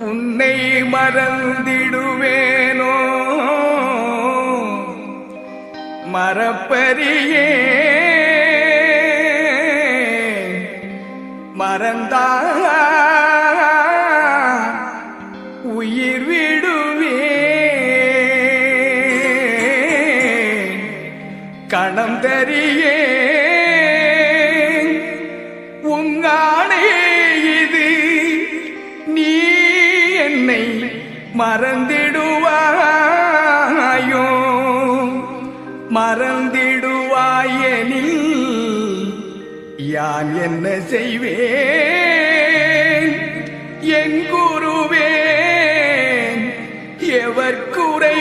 உன்னை மறந்திடுவேனோ? மரப்பரியே வந்தறியே உங்கானே இது நீ என்னை மறந்திடுவாயோ? மறந்திடுவாயெனில் யான் என்ன செய்வேன்? என் குருவேன் எவர் குறை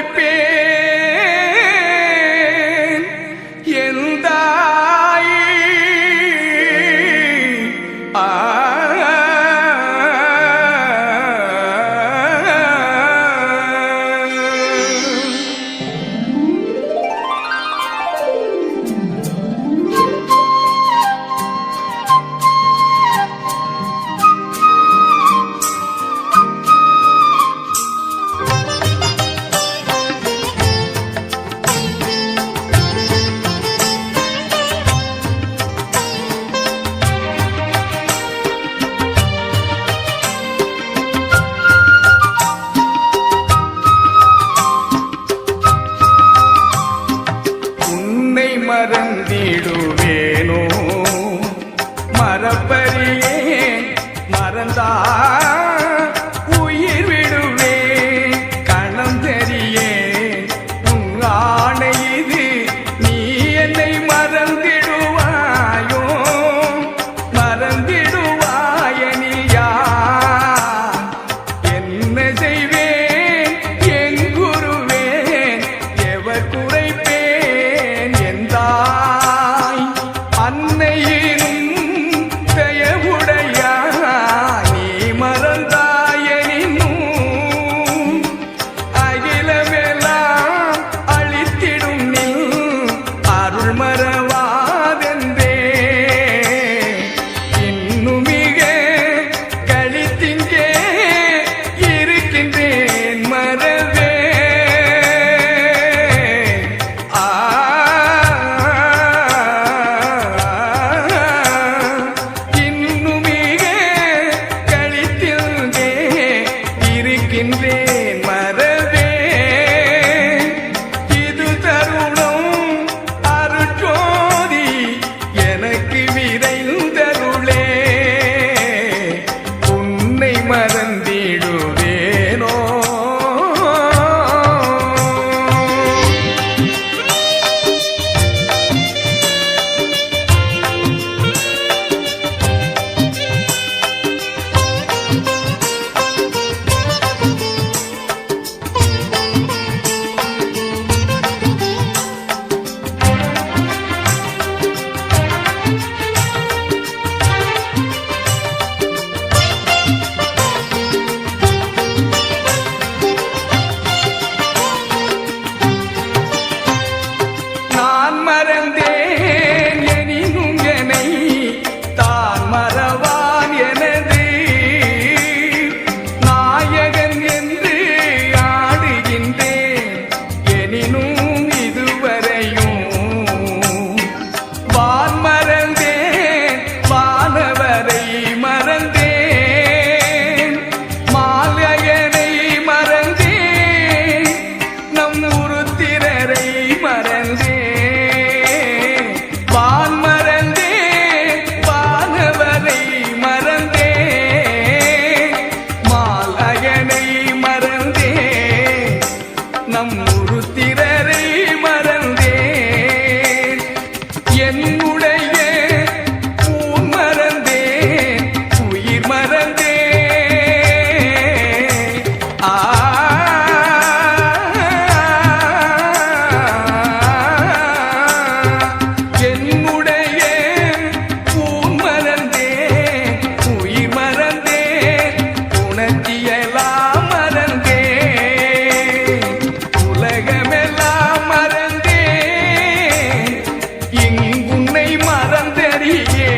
உன்னை மறந்தறியே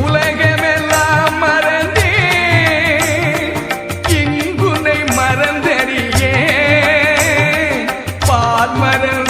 உலகமெல்லாம் மறந்தே. இங்குனை மறந்தறியே பால்மரம்